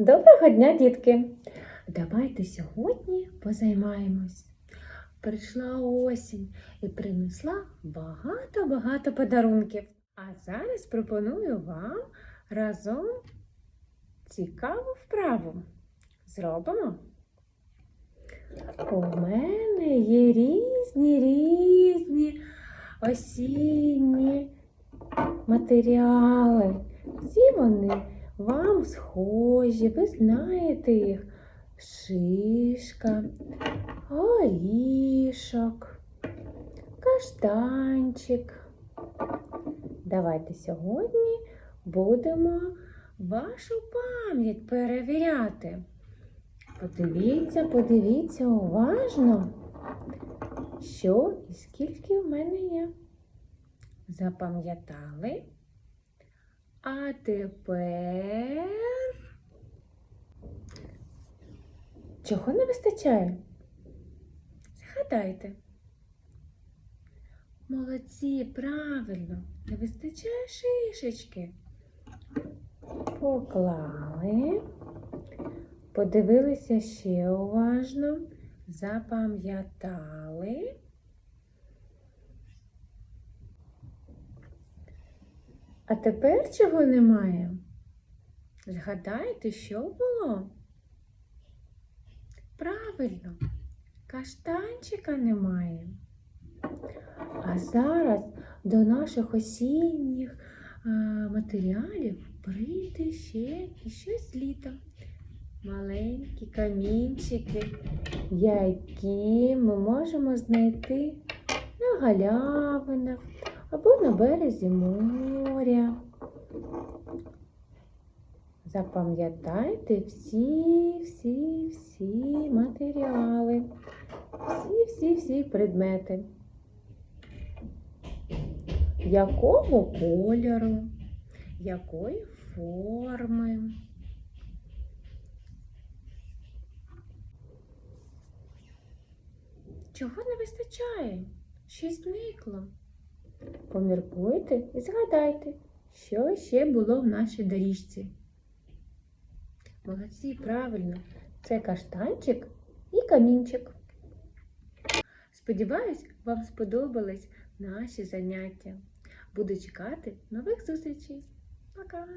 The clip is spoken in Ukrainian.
Доброго дня, дітки! Давайте сьогодні позаймаємось. Прийшла осінь і принесла багато-багато подарунків. А зараз пропоную вам разом цікаву вправу. Зробимо. У мене є різні різні осінні матеріали. Всі вони вам схожі, ви знаєте їх. Шишка, горішок, каштанчик. Давайте сьогодні будемо вашу пам'ять перевіряти. Подивіться, подивіться уважно, що і скільки в мене є. Запам'ятали? А тепер чого не вистачає? Згадайте. Молодці, правильно, не вистачає шишечки. Поклали, подивилися ще уважно, запам'ятали. А тепер чого немає? Згадайте, що було? Правильно, каштанчика немає. А зараз до наших осінніх матеріалів прийде ще і щось з літа. Маленькі камінчики, які ми можемо знайти на галявинах або на березі моря. Запам'ятайте всі, всі, всі матеріали, всі, всі, всі предмети. Якого кольору, якої форми? Чого не вистачає? Щось зникло. Поміркуйте і згадайте, що ще було в нашій доріжці. Молодці, правильно, це каштанчик і камінчик. Сподіваюсь, вам сподобались наші заняття. Буду чекати нових зустрічей. Пока!